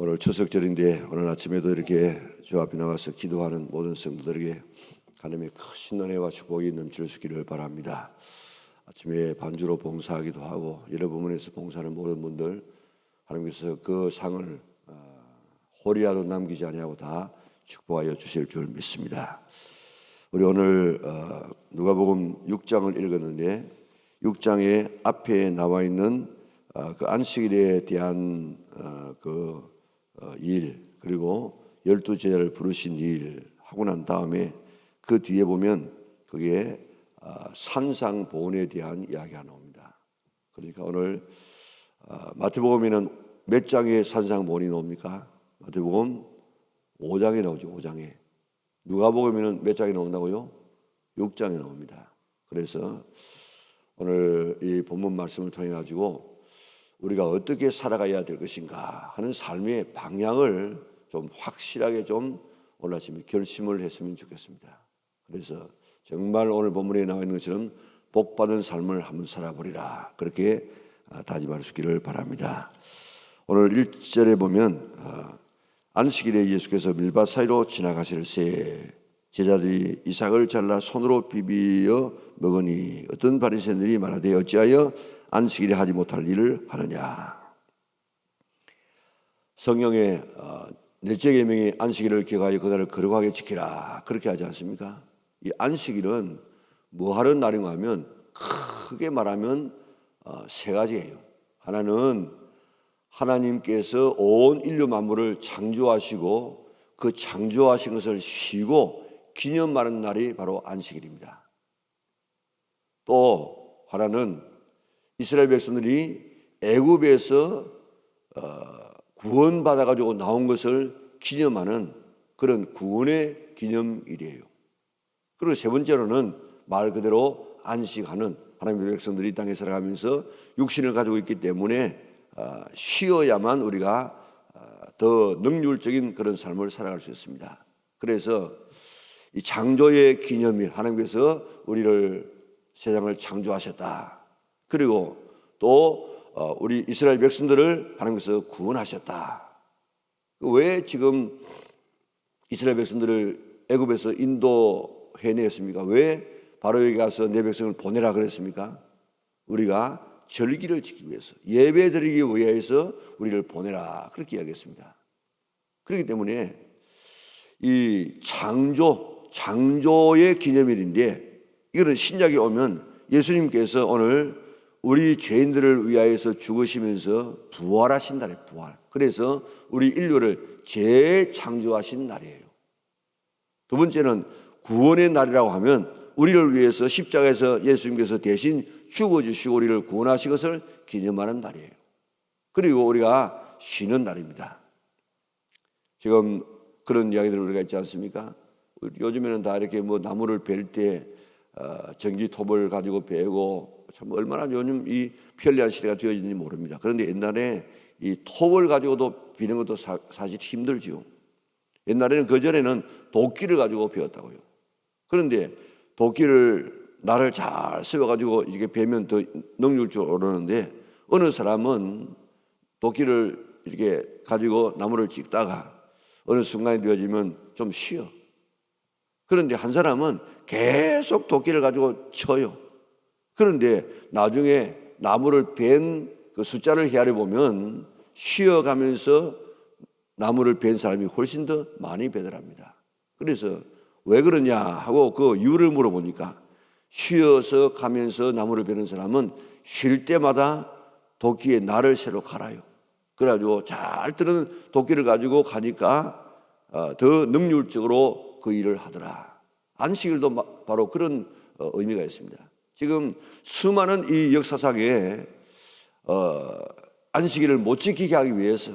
오늘 추석절인데 오늘 아침에도 이렇게 주 앞에 나와서 기도하는 모든 성도들에게 하나님의 크신 은혜와 축복이 넘칠 수 있기를 바랍니다. 아침에 반주로 봉사하기도 하고 여러 부문에서 봉사하는 모든 분들 하나님께서 그 상을 어, 홀이라도 남기지 아니하고 다 축복하여 주실 줄 믿습니다. 우리 오늘 어, 누가복음 6장을 읽었는데 6장의 앞에 나와 있는 어, 그 안식일에 대한 어, 그 어, 일 그리고 열두 제자를 부르신 일 하고 난 다음에 그 뒤에 보면 그게 어, 산상 보훈에 대한 이야기가 나옵니다. 그러니까 오늘 어, 마태복음에는 몇 장의 산상 보훈이 나옵니까? 마태복음 5장에 나오죠. 5장에. 누가복음에는 몇 장에 나온다고요? 6장에 나옵니다. 그래서 오늘 이 본문 말씀을 통해 가지고 우리가 어떻게 살아가야 될 것인가 하는 삶의 방향을 좀 확실하게 좀 오늘 아침에 결심을 했으면 좋겠습니다. 그래서 정말 오늘 본문에 나와 있는 것처럼 복 받은 삶을 한번 살아보리라 그렇게 아, 다짐할 수 있기를 바랍니다. 오늘 1절에 보면 아, 안식일에 예수께서 밀밭 사이로 지나가실 새 제자들이 이삭을 잘라 손으로 비비어 먹으니 어떤 바리새인들이 말하되 어찌하여 안식일에 하지 못할 일을 하느냐 어, 넷째 계명이 안식일을 기억하여 그날을 거룩하게 지키라 그렇게 하지 않습니까? 이 안식일은 뭐 하는 날인가 하면 크게 말하면 어, 세 가지예요. 하나는 하나님께서 온 인류 만물을 창조하시고 그 창조하신 것을 쉬고 기념하는 날이 바로 안식일입니다. 또 하나는 이스라엘 백성들이 애굽에서 어, 구원 받아 가지고 나온 것을 기념하는 그런 구원의 기념일이에요. 그리고 세 번째로는 말 그대로 안식하는 하나님의 백성들이 이 땅에 살아가면서 육신을 가지고 있기 때문에 어, 쉬어야만 우리가 어, 더 능률적인 그런 삶을 살아갈 수 있습니다. 그래서 이 창조의 기념일 하나님께서 우리를 세상을 창조하셨다. 그리고 또 어, 우리 이스라엘 백성들을 하나님께서 구원하셨다. 왜 지금 이스라엘 백성들을 애굽에서 인도 해냈습니까? 왜 바로 여기 가서 내 백성을 보내라 그랬습니까? 우리가 절기를 지키기 위해서 예배 드리기 위해서 우리를 보내라 그렇게 이야기했습니다. 그렇기 때문에 이 창조 창조의 기념일인데 이거는 신약에 오면 예수님께서 오늘 우리 죄인들을 위하여서 죽으시면서 부활하신 날에 부활. 그래서 우리 인류를 재창조하신 날이에요. 두 번째는 구원의 날이라고 하면 우리를 위해서 십자가에서 예수님께서 대신 죽어주시고 우리를 구원하신 것을 기념하는 날이에요. 그리고 우리가 쉬는 날입니다. 지금 그런 이야기들을 우리가 있지 않습니까? 요즘에는 다 이렇게 뭐 나무를 벨때 어, 전기 톱을 가지고 베고 참 얼마나 요즘 이 편리한 시대가 되어진지 모릅니다. 그런데 옛날에 이 톱을 가지고도 비는 것도 사, 사실 힘들지요. 옛날에는 그 전에는 도끼를 가지고 베었다고요. 그런데 도끼를 나를 잘 세워가지고 이게 베면 더 능률적으로 오르는데 어느 사람은 도끼를 이렇게 가지고 나무를 찍다가 어느 순간이 되어지면 좀 쉬어. 그런데 한 사람은 계속 도끼를 가지고 쳐요. 그런데 나중에 나무를 벤 그 숫자를 헤아려 보면 쉬어가면서 나무를 벤 사람이 훨씬 더 많이 베더랍니다. 그래서 왜 그러냐 하고 그 이유를 물어보니까 쉬어서 가면서 나무를 베는 사람은 쉴 때마다 도끼에 날을 새로 갈아요. 그래가지고 잘 뜨는 도끼를 가지고 가니까 어, 더 능률적으로 그 일을 하더라. 안식일도 바로 그런 어, 의미가 있습니다. 지금 수많은 이 역사상에 어, 안식일을 못 지키게 하기 위해서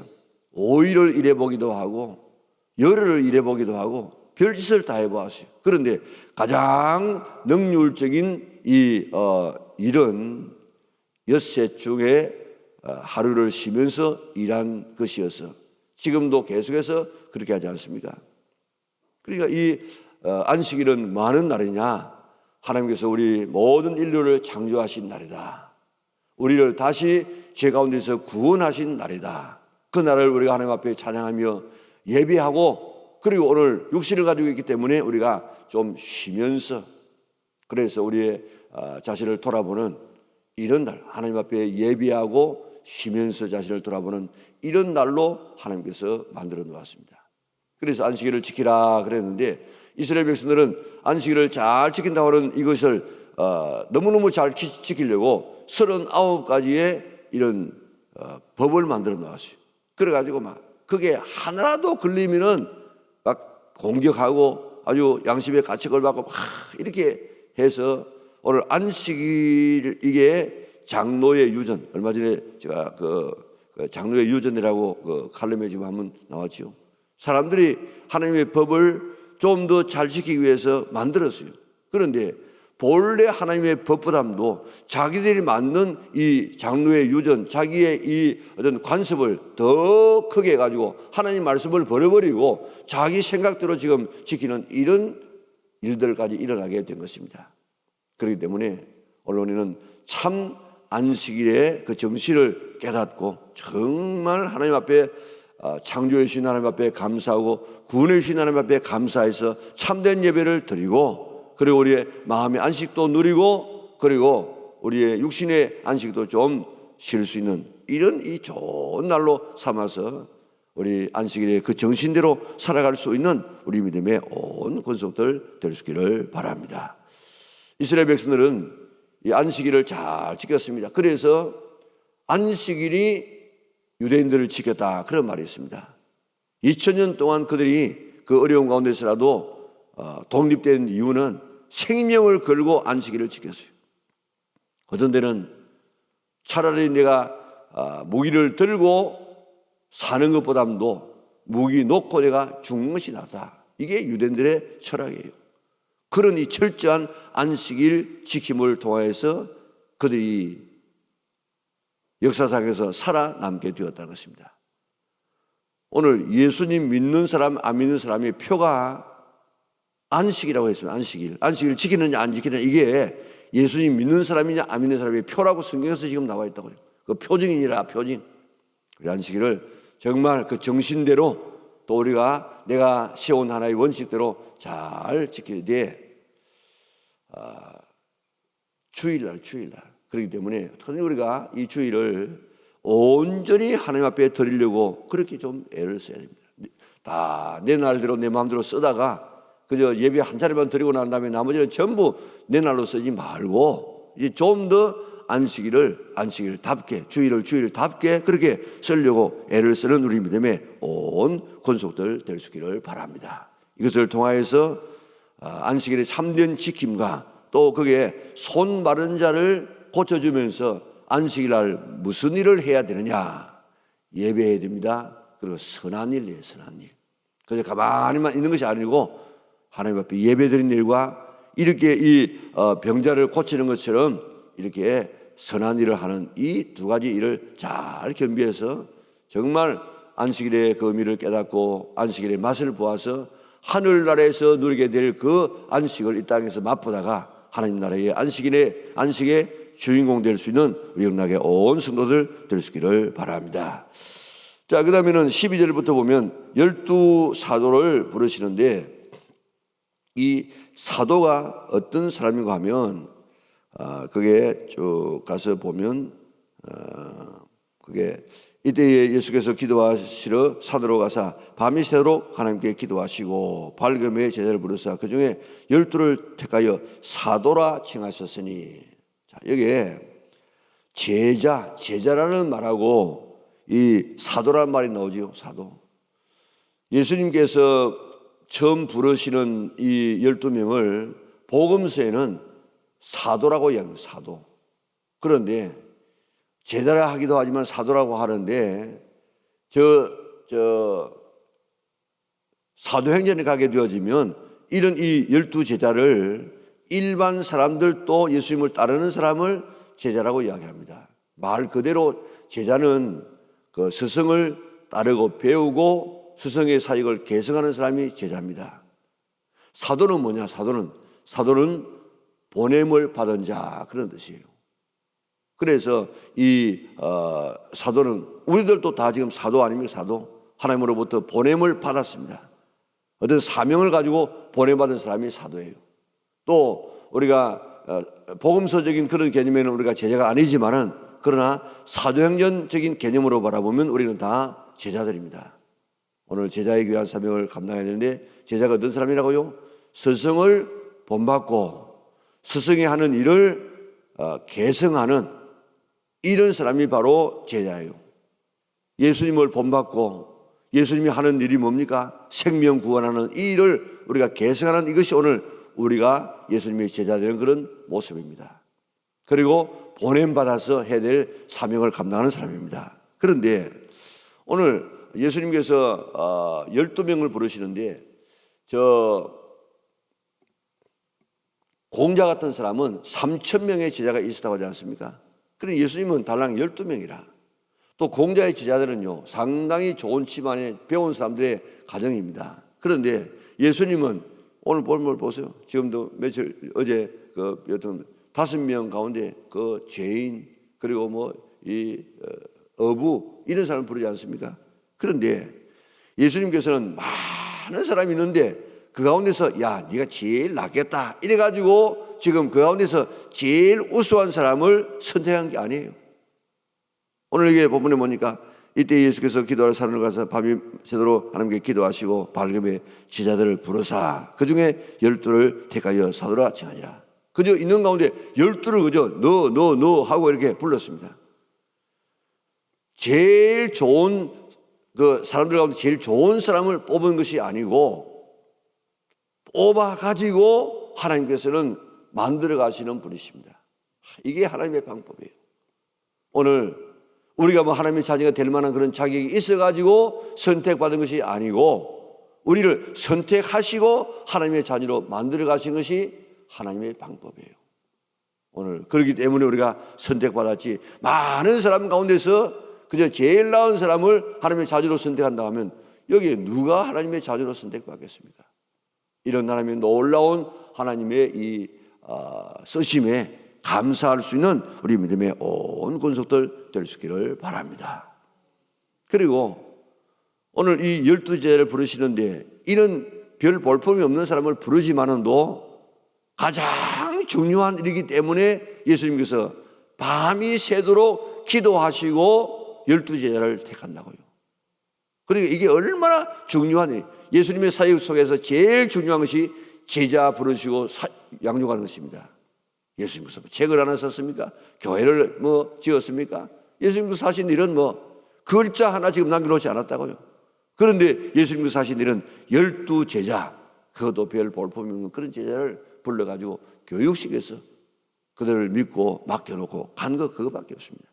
오일을 일해보기도 하고 열흘을 일해보기도 하고 별짓을 다 해보았어요. 그런데 가장 능률적인 이 어, 일은 엿새 중에 어, 하루를 쉬면서 일한 것이어서 지금도 계속해서 그렇게 하지 않습니까? 그러니까 이 어, 안식일은 많은 날이냐? 하나님께서 우리 모든 인류를 창조하신 날이다. 우리를 다시 죄 가운데서 구원하신 날이다. 그 날을 우리가 하나님 앞에 찬양하며 예배하고 그리고 오늘 육신을 가지고 있기 때문에 우리가 좀 쉬면서 그래서 우리의 아, 자신을 돌아보는 이런 날 하나님 앞에 예배하고 쉬면서 자신을 돌아보는 이런 날로 하나님께서 만들어 놓았습니다. 그래서 안식일을 지키라 그랬는데 이스라엘 백성들은 안식일을 잘 지킨다고 하는 이것을 어, 너무너무 잘 지- 지키려고 39가지의 이런 어, 법을 만들어 놓았어요. 그래가지고 막 그게 하나라도 걸리면은 막 공격하고 아주 양심의 가책을 받고 막 이렇게 해서 오늘 안식일 이게 장로의 유전 얼마 전에 제가 그, 그 장로의 유전이라고 그 칼럼에 지금 한번 나왔죠. 사람들이 하나님의 법을 좀 더 잘 지키기 위해서 만들었어요. 그런데 본래 하나님의 법보담도 자기들이 만든 이 장로의 유전, 자기의 이 어떤 관습을 더 크게 해가지고 하나님 말씀을 버려버리고 자기 생각대로 지금 지키는 이런 일들까지 일어나게 된 것입니다. 그렇기 때문에 언론에는 참 안식일의 그 정신을 깨닫고 정말 하나님 앞에 아, 창조해 주신 하나님 앞에 감사하고 구원해 주신 하나님 앞에 감사해서 참된 예배를 드리고 그리고 우리의 마음의 안식도 누리고 그리고 우리의 육신의 안식도 좀 쉴 수 있는 이런 이 좋은 날로 삼아서 우리 안식일의 그 정신대로 살아갈 수 있는 우리 믿음의 온 권속들 있기를 바랍니다. 이스라엘 백성들은 이 안식일을 잘 지켰습니다. 그래서 안식일이 유대인들을 지켰다 그런 말이 있습니다. 2000년 동안 그들이 그 어려운 가운데서라도 어, 독립된 이유는 생명을 걸고 안식일을 지켰어요. 어떤 데는 차라리 내가 아, 무기를 들고 사는 것보다도 무기 놓고 내가 죽는 것이 낫다. 이게 유대인들의 철학이에요. 그런 이 철저한 안식일 지킴을 통하여서 그들이 역사상에서 살아남게 되었다는 것입니다. 오늘 예수님 믿는 사람, 안 믿는 사람의 표가 안식이라고 했습니다. 안식일. 안식일 지키느냐, 안 지키느냐. 이게 예수님 믿는 사람이냐, 안 믿는 사람의 표라고 성경에서 지금 나와 있다고. 그 표징이라, 표징. 우리 안식일을 정말 그 정신대로 또 우리가 내가 세운 하나의 원칙대로 잘 지켜야 돼. 아, 주일날, 주일날. 그렇기 때문에 우리가 이 주일을 온전히 하나님 앞에 드리려고 그렇게 좀 애를 써야 됩니다. 다 내 날대로 내 마음대로 쓰다가 그저 예배 한 차례만 드리고 난 다음에 나머지는 전부 내 날로 쓰지 말고 이제 좀 더 안식일을 안식일 답게 주일을 주일답게 그렇게 쓰려고 애를 쓰는 우리 믿음의 온 권속들 될 수 있기를 바랍니다. 이것을 통하여서 아, 안식일의 참된 지킴과 또 그게 손 마른 자를 고쳐주면서 안식일 날 무슨 일을 해야 되느냐 예배해야 됩니다. 그리고 선한 일 해요 선한 일. 그래서 가만히만 있는 것이 아니고 하나님 앞에 예배드린 일과 이렇게 이 어, 병자를 고치는 것처럼 이렇게 선한 일을 하는 이 두 가지 일을 잘 겸비해서 정말 안식일의 그 의미를 깨닫고 안식일의 맛을 보아서 하늘나라에서 누리게 될 그 안식을 이 땅에서 맛보다가 하나님 나라의 안식일의 안식의 주인공 될 수 있는 우리 영락의 온 성도들 될 수 있기를 바랍니다. 자, 그 다음에는 12절부터 보면 열두 사도를 부르시는데 이 사도가 어떤 사람인가 하면 아, 그게 쭉 가서 보면 어, 그게 이때에 예수께서 기도하시러 사도로 가사 밤이 새도록 하나님께 기도하시고 밝음에 제자를 부르사 그 중에 열두를 택하여 사도라 칭하셨으니 자 여기에 제자 제자라는 말하고 이 사도란 말이 나오지요 사도 예수님께서 처음 부르시는 이 열두 명을 복음서에는 사도라고 이야기합니다. 사도. 그런데 제자라 하기도 하지만 사도라고 하는데 저, 저, 사도행전에 가게 되어지면 이런 이 열두 제자를 일반 사람들도 예수님을 따르는 사람을 제자라고 이야기합니다. 말 그대로 제자는 그 스승을 따르고 배우고 스승의 사역을 계승하는 사람이 제자입니다. 사도는 뭐냐? 사도는 사도는 보냄을 받은 자 그런 뜻이에요. 그래서 이 어, 사도는 우리들도 다 지금 사도 아닙니까 사도 하나님으로부터 보냄을 받았습니다. 어떤 사명을 가지고 보냄받은 사람이 사도예요. 또 우리가 어, 복음서적인 그런 개념에는 우리가 제자가 아니지만은 그러나 사도행전적인 개념으로 바라보면 우리는 다 제자들입니다. 오늘 제자의 귀한 사명을 감당해야 되는데 제자가 어떤 사람이라고요? 스승을 본받고 스승이 하는 일을 어, 계승하는 이런 사람이 바로 제자예요. 예수님을 본받고 예수님이 하는 일이 뭡니까? 생명 구원하는 이 일을 우리가 계승하는 이것이 오늘 우리가 예수님의 제자 되는 그런 모습입니다. 그리고 보냄 받아서 해야 될 사명을 감당하는 사람입니다. 그런데 오늘 예수님께서 어, 12명을 부르시는데 저 공자 같은 사람은 3천 명의 제자가 있었다고 하지 않습니까? 그런데 예수님은 달랑 12명이라. 또 공자의 제자들은요 상당히 좋은 집안에 배운 사람들의 가정입니다. 그런데 예수님은 오늘 본문 보세요. 지금도 며칠 어제 그 여튼 다섯 명 가운데 그 죄인 그리고 뭐 이 어부 이런 사람 부르지 않습니까? 그런데 예수님께서는 많은 사람이 있는데 그 가운데서 야 네가 제일 낫겠다 이래 가지고 지금 그 가운데서 제일 우수한 사람을 선택한 게 아니에요. 오늘 이게 본문에 보니까 이때 예수께서 기도할 산을 가서 밤이 새도록 하나님께 기도하시고 밝음에 제자들을 부르사 그 중에 열두를 택하여 사도라 칭하니라. 그저 있는 가운데 열두를 그저 너 너 너 하고 이렇게 불렀습니다. 제일 좋은 그 사람들 가운데 제일 좋은 사람을 뽑은 것이 아니고 뽑아 가지고 하나님께서는 만들어 가시는 분이십니다. 이게 하나님의 방법이에요. 오늘 우리가 뭐 하나님의 자녀가 될 만한 그런 자격이 있어 가지고 선택받은 것이 아니고 우리를 선택하시고 하나님의 자녀로 만들어 가신 것이 하나님의 방법이에요. 오늘 그렇기 때문에 우리가 선택받았지 많은 사람 가운데서 그저 제일 나은 사람을 하나님의 자녀로 선택한다 하면 여기에 누가 하나님의 자녀로 선택받겠습니까? 이런 하나님의 놀라운 하나님의 이 어, 쓰심에 감사할 수 있는 우리 믿음의 온 권속들 될 수 있기를 바랍니다. 그리고 오늘 이 열두 제를 부르시는데 이런 별 볼품이 없는 사람을 부르지만은도 가장 중요한 일이기 때문에 예수님께서 밤이 새도록 기도하시고 열두 제자를 택한다고요. 그러니까 이게 얼마나 중요한 일. 예수님의 사역 속에서 제일 중요한 것이 제자 부르시고 사, 양육하는 것입니다. 예수님께서 뭐 책을 하나 썼습니까? 교회를 뭐 지었습니까? 예수님께서 하신 일은 뭐 글자 하나 지금 남겨놓지 않았다고요. 그런데 예수님께서 하신 일은 열두 제자, 그것도 별 볼품이 없는 그런 제자를 불러가지고 교육식에서 그들을 믿고 맡겨놓고 간 거 그거밖에 없습니다.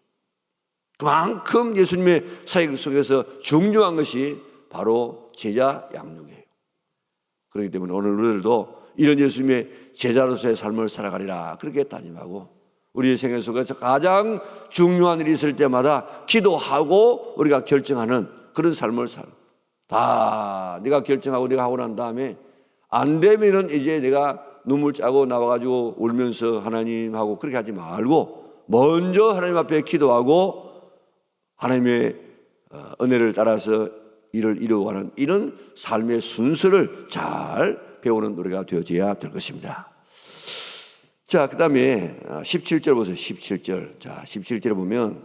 그만큼 예수님의 사역 속에서 중요한 것이 바로 제자 양육이에요. 그렇기 때문에 오늘 우리들도 이런 예수님의 제자로서의 삶을 살아가리라 그렇게 다짐하고 우리의 생애 속에서 가장 중요한 일이 있을 때마다 기도하고 우리가 결정하는 그런 삶을 살. 다 네가 결정하고 네가 하고 난 다음에 안 되면은 이제 내가 눈물 짜고 나와가지고 울면서 하나님하고 그렇게 하지 말고 먼저 하나님 앞에 기도하고 하나님의 어, 은혜를 따라서 일을 이루어가는 이런 삶의 순서를 잘 배우는 노래가 되어져야 될 것입니다. 자, 그 다음에 17절 보세요. 17절. 자, 17절에 보면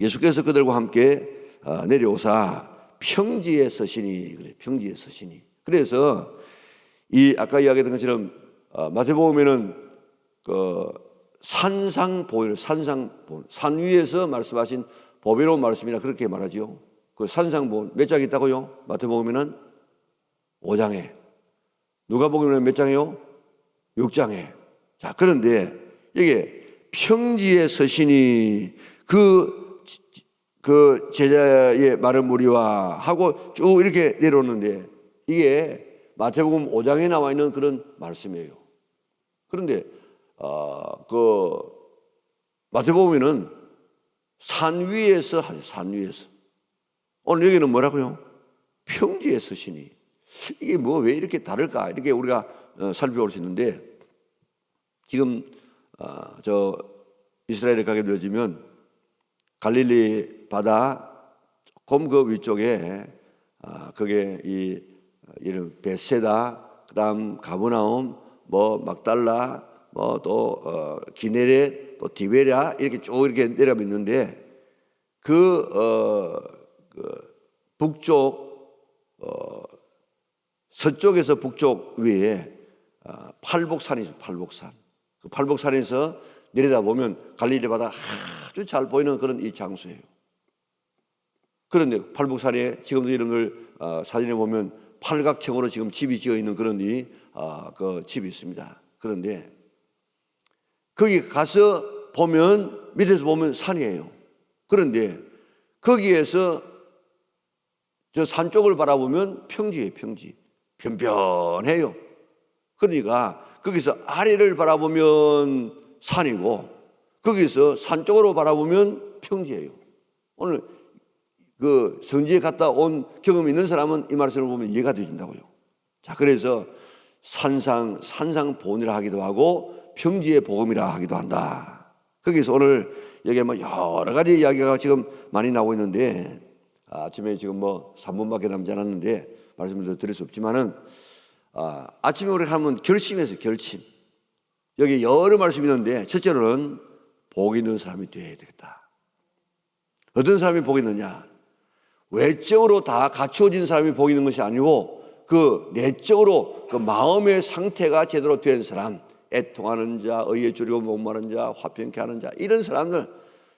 예수께서 그들과 함께 어, 내려오사 평지에 서시니 그래 평지에 서시니 그래서 이 아까 이야기했던 것처럼 어, 마태복음에는 그 산상보일 산상보 산 위에서 말씀하신 보배로운 말씀이라 그렇게 말하지요. 그 산상보 몇장 있다고요? 마태복음에는 5장에 누가복음에는 몇 장이요? 6장에. 자, 그런데 이게 평지에 서시니 그, 그 제자의 말을 무리와 하고 쭉 이렇게 내려오는데 이게 마태복음 5장에 나와 있는 그런 말씀이에요. 그런데, 어, 그, 마태복음에는 산 위에서 산 위에서. 오늘 여기는 뭐라고요? 평지에 서시니. 이게 뭐 왜 이렇게 다를까? 이렇게 우리가 어, 살펴볼 수 있는데 지금 어, 저 이스라엘에 가게 되어지면 갈릴리 바다 조금 그 위쪽에 아, 그게 이 이름 베세다 그다음 가브나움 뭐 막달라 뭐 또 어, 기네레 또 디베랴 이렇게 쭉 이렇게 내려가 있는데 그, 어, 그 북쪽 어, 서쪽에서 북쪽 위에 아, 팔복산이 있어요. 팔복산. 그 팔복산에서 내려다 보면 갈릴리 바다 아주 잘 보이는 그런 이 장소예요. 그런데 팔복산에 지금도 이런 걸 어, 사진에 보면 팔각형으로 지금 집이 지어 있는 그런 이 어, 그 집이 있습니다. 그런데 거기 가서 보면 밑에서 보면 산이에요. 그런데 거기에서 저 산 쪽을 바라보면 평지예요, 평지. 변변해요. 그러니까 거기서 아래를 바라보면 산이고 거기서 산 쪽으로 바라보면 평지예요. 오늘 그 성지에 갔다 온 경험이 있는 사람은 이 말씀을 보면 이해가 되진다고요. 자, 그래서 산상 산상 보이라 하기도 하고 평지의 복음이라 하기도 한다. 거기서 오늘 여기 뭐 여러 가지 이야기가 지금 많이 나오고 있는데 아침에 지금 뭐 3분밖에 남지 않았는데 말씀을 드릴 수 없지만은 아, 아침에 우리 하면 결심해서 결심. 여기 여러 말씀이 있는데 첫째로는 복 있는 사람이 되어야 되겠다. 어떤 사람이 복 있느냐? 외적으로 다 갖추어진 사람이 복 있는 것이 아니고 그 내적으로 그 마음의 상태가 제대로 된 사람, 애통하는 자, 의에 줄이고 목마른 자, 화평케 하는 자 이런 사람들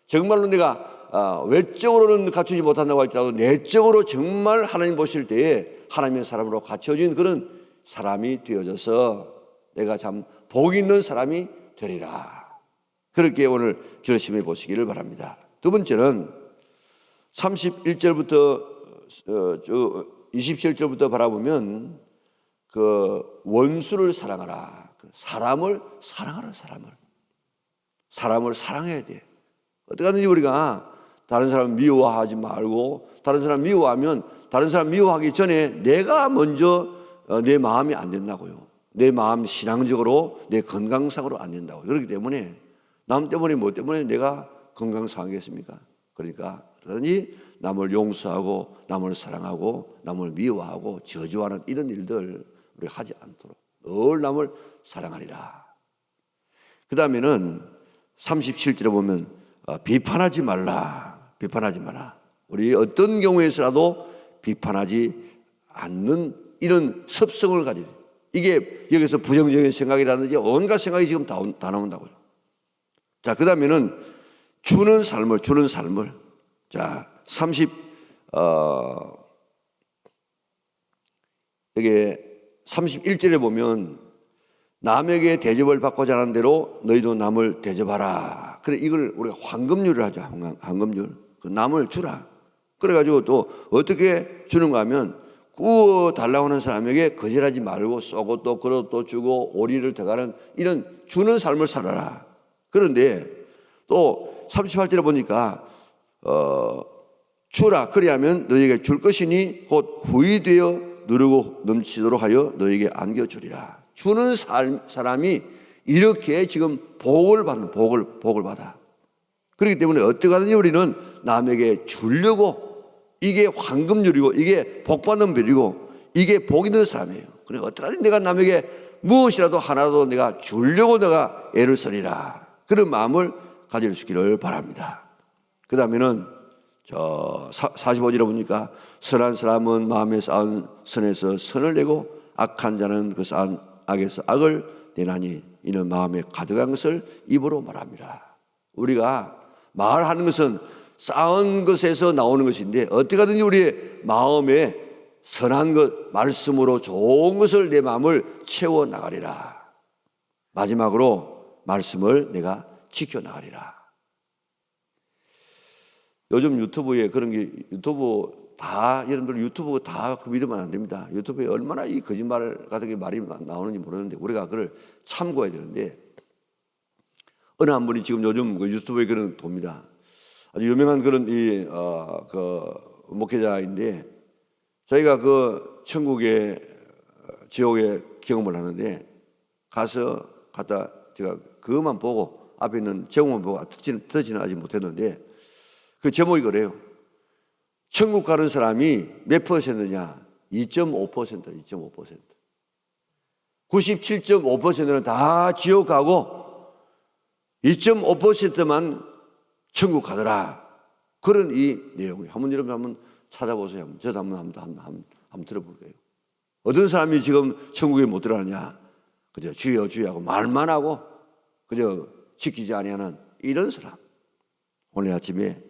정말로 내가 아, 외적으로는 갖추지 못한다고 할지라도 내적으로 정말 하나님 보실 때에 하나님의 사람으로 갖춰진 그런 사람이 되어져서 내가 참 복 있는 사람이 되리라. 그렇게 오늘 결심해 보시기를 바랍니다. 두 번째는 31절부터 어, 저 27절부터 바라보면 그 원수를 사랑하라. 그 사람을 사랑하라 사람을. 사람을 사랑해야 돼. 어떻게 하든지 우리가 다른 사람 미워하지 말고 다른 사람 미워하면 다른 사람 미워하기 전에 내가 먼저 어, 내 마음이 안 된다고요. 내 마음 신앙적으로 내 건강상으로 안 된다고. 그렇기 때문에 남 때문에 뭐 때문에 내가 건강 상하겠습니까? 그러니까 그러니 남을 용서하고 남을 사랑하고 남을 미워하고 저주하는 이런 일들 우리 하지 않도록 늘 남을 사랑하리라. 그 다음에는 37절에 보면 어, 비판하지 말라. 비판하지 마라. 우리 어떤 경우에서라도 비판하지 않는 이런 습성을 가지고 이게 여기서 부정적인 생각이라든지 온갖 생각이 지금 다, 다 나온다고요. 자, 그 다음에는 주는 삶을, 주는 삶을. 자, 30, 어, 여기 31절에 보면 남에게 대접을 받고자 하는 대로 너희도 남을 대접하라. 그래, 이걸 우리가 황금률을 하죠. 황금- 황금률. 그 남을 주라. 그래가지고 또 어떻게 주는가 하면 구워 달라고 하는 사람에게 거절하지 말고 쏘고 또 걸어 또 주고 오리를 더가는 이런 주는 삶을 살아라. 그런데 또 38절에 보니까 어 주라 그리하면 너희에게 줄 것이니 곧 후이되어 누르고 넘치도록 하여 너희에게 안겨 주리라. 주는 삶, 사람이 이렇게 지금 복을 받는 복을 복을 받아. 그렇기 때문에 어떻게 하든지 우리는 남에게 주려고 이게 황금률이고 이게 복 받는 별이고 이게 복 있는 사람이에요. 그래 어떻게 하든 내가 남에게 무엇이라도 하나도 내가 주려고 내가 애를 쓰리라. 그런 마음을 가질 수 있기를 바랍니다. 그 다음에는 저 45절에 보니까 선한 사람은 마음에 쌓은 선에서 선을 내고 악한 자는 그 쌓은 악에서 악을 내나니 이는 마음에 가득한 것을 입으로 말합니다. 우리가 말하는 것은 쌓은 것에서 나오는 것인데 어떻게 하든지 우리의 마음에 선한 것, 말씀으로 좋은 것을 내 마음을 채워 나가리라. 마지막으로 말씀을 내가 지켜 나가리라. 요즘 유튜브에 그런 게 유튜브 다 여러분들 유튜브 다 믿으면 안 됩니다. 유튜브에 얼마나 이 거짓말 같은 게 말이 나오는지 모르는데 우리가 그걸 참고해야 되는데 어느 한 분이 지금 요즘 그 유튜브에 그런 돕니다. 아주 유명한 그런 이, 어, 그 목회자인데 저희가 그 천국의 지옥의 경험을 하는데 가서 갔다 제가 그것만 보고 앞에 있는 제목만 보고 듣지는, 듣지는 아직 못했는데 그 제목이 그래요. 천국 가는 사람이 몇 퍼센트냐? 2.5% 2.5%. 97.5%는 다 지옥 가고 2.5%만 천국 가더라. 그런 이 내용이 한번 여러분 한번 찾아보세요. 저도 한번 한번 한번, 한번, 한번 들어볼게요. 어떤 사람이 지금 천국에 못 들어가느냐? 그저 주여 주여 하고 말만 하고 그저 지키지 아니하는 이런 사람. 오늘 아침에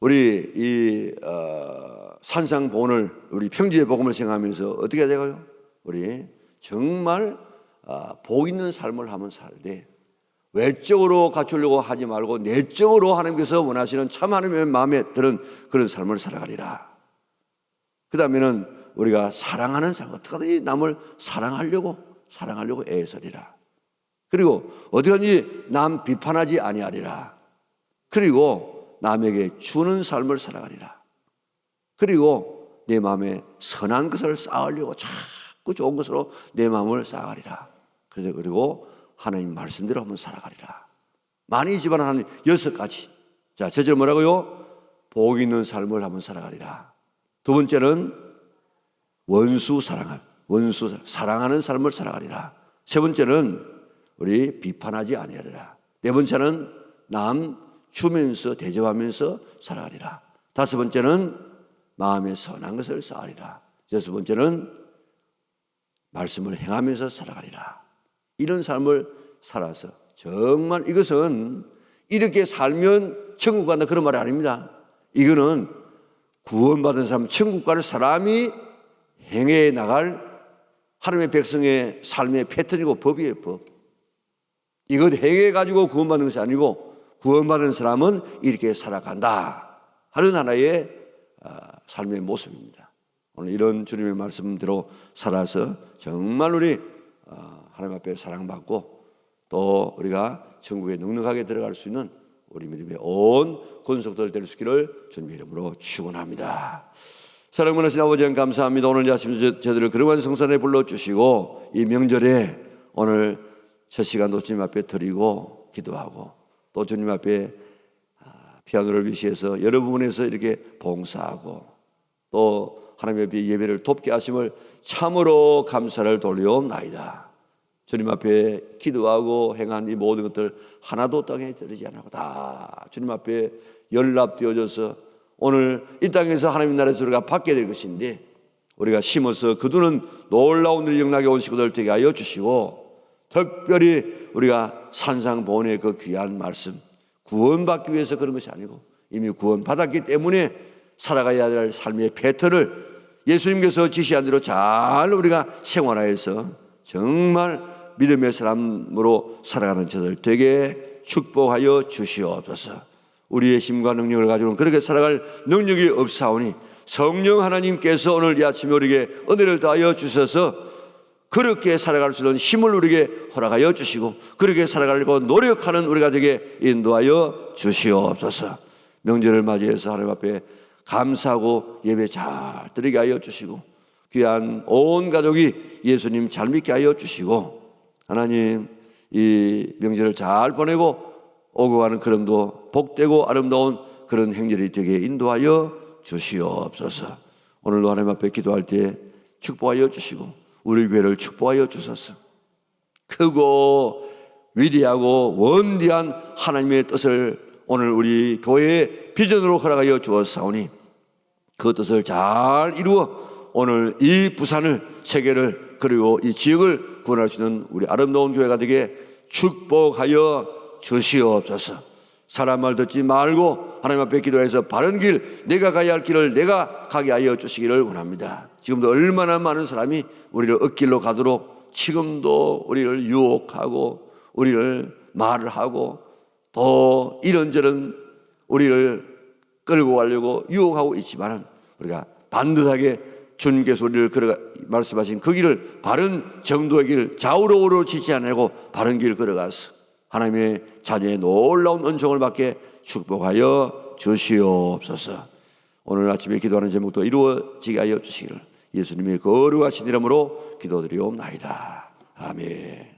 우리 이 어, 산상 본을 우리 평지의 복음을 생각하면서 어떻게 해야 되고요? 우리 정말 어, 복 있는 삶을 하면 살되 외적으로 갖추려고 하지 말고 내적으로 하나님께서 원하시는 참 하나님의 마음에 드는 그런 삶을 살아가리라. 그 다음에는 우리가 사랑하는 삶, 어떻게든 남을 사랑하려고, 사랑하려고 애쓰리라. 그리고 어디든지 남 비판하지 아니하리라. 그리고 남에게 주는 삶을 살아가리라. 그리고 내 마음에 선한 것을 쌓으려고 자꾸 좋은 것으로 내 마음을. 그래서 그리고 하나님 말씀대로 한번 살아가리라. 많이 집안 하나님 여섯 가지. 자, 제절 뭐라고요? 복 있는 삶을 한번 살아가리라. 두 번째는 원수 사랑함. 원수 사랑하는 삶을 살아가리라. 세 번째는 우리 비판하지 아니하리라. 네 번째는 남 주면서 대접하면서 살아가리라. 다섯 번째는 마음에 선한 것을 쌓으리라. 여섯 번째는 말씀을 행하면서 살아가리라. 이런 삶을 살아서 정말 이것은 이렇게 살면 천국 간다 그런 말이 아닙니다. 이거는 구원받은 사람, 천국 가는 사람이 행해 나갈 하나님의 백성의 삶의 패턴이고 법이에요, 법. 이것 행해 가지고 구원받는 것이 아니고 구원받은 사람은 이렇게 살아간다 하는 하나의 아, 삶의 모습입니다. 오늘 이런 주님의 말씀대로 살아서 정말 우리 아, 하나님 앞에 사랑받고 또 우리가 천국에 넉넉하게 들어갈 수 있는 우리 믿음의 온 권속들 될 수 있기를 주님의 이름으로 축원합니다. 사랑하는 하신 아버지 하나님 감사합니다. 오늘 이 아침 저들을 그러한 성산에 불러주시고 이 명절에 오늘 첫 시간도 주님 앞에 드리고 기도하고 또 주님 앞에 아, 피아노를 위시해서 여러 부분에서 이렇게 봉사하고 또 하나님 앞에 예배를 돕게 하심을 참으로 감사를 돌려옵나이다. 주님 앞에 기도하고 행한 이 모든 것들 하나도 땅에 들리지 않고 다 주님 앞에 연락되어져서 오늘 이 땅에서 하나님 나라에서 우리가 받게 될 것인데 우리가 심어서 그두는 놀라운 일 영락에 온 식구들 되게 하여 주시고 특별히 우리가 산상본의 그 귀한 말씀 구원받기 위해서 그런 것이 아니고 이미 구원받았기 때문에 살아가야 될 삶의 패턴을 예수님께서 지시한 대로 잘 우리가 생활하여서 정말 믿음의 사람으로 살아가는 저들 되게 축복하여 주시옵소서. 우리의 힘과 능력을 가지고는 그렇게 살아갈 능력이 없사오니 성령 하나님께서 오늘 이 아침에 우리에게 은혜를 다하여 주셔서 그렇게 살아갈 수 있는 힘을 우리에게 허락하여 주시고 그렇게 살아가려고 노력하는 우리가 되게 인도하여 주시옵소서. 명절을 맞이해서 하나님 앞에 감사하고 예배 잘 드리게 하여 주시고 귀한 온 가족이 예수님 잘 믿게 하여 주시고 하나님 이 명절을 잘 보내고 오고 가는 걸음도 복되고 아름다운 그런 행절이 되게 인도하여 주시옵소서. 오늘도 하나님 앞에 기도할 때 축복하여 주시고 우리 교회를 축복하여 주소서. 크고 위대하고 원대한 하나님의 뜻을 오늘 우리 교회의 비전으로 허락하여 주었사오니 그 뜻을 잘 이루어 오늘 이 부산을 세계를 그리고 이 지역을 구원할 수 있는 우리 아름다운 교회가 되게 축복하여 주시옵소서. 사람 말 듣지 말고 하나님 앞에 기도해서 바른 길, 내가 가야 할 길을 내가 가게 하여 주시기를 원합니다. 지금도 얼마나 많은 사람이 우리를 엇길로 가도록 지금도 우리를 유혹하고 우리를 말을 하고 또 이런저런 우리를 끌고 가려고 유혹하고 있지만은 우리가 반듯하게 주님께서 우리를 걸어 말씀하신 그 길을 바른 정도의 길 좌우로 우로 지지 않고 바른 길 걸어가서 하나님의 자녀의 놀라운 은총을 받게 축복하여 주시옵소서. 오늘 아침에 기도하는 제목도 이루어지게 하여 주시기를 예수님의 거룩하신 이름으로 기도드리옵나이다. 아멘.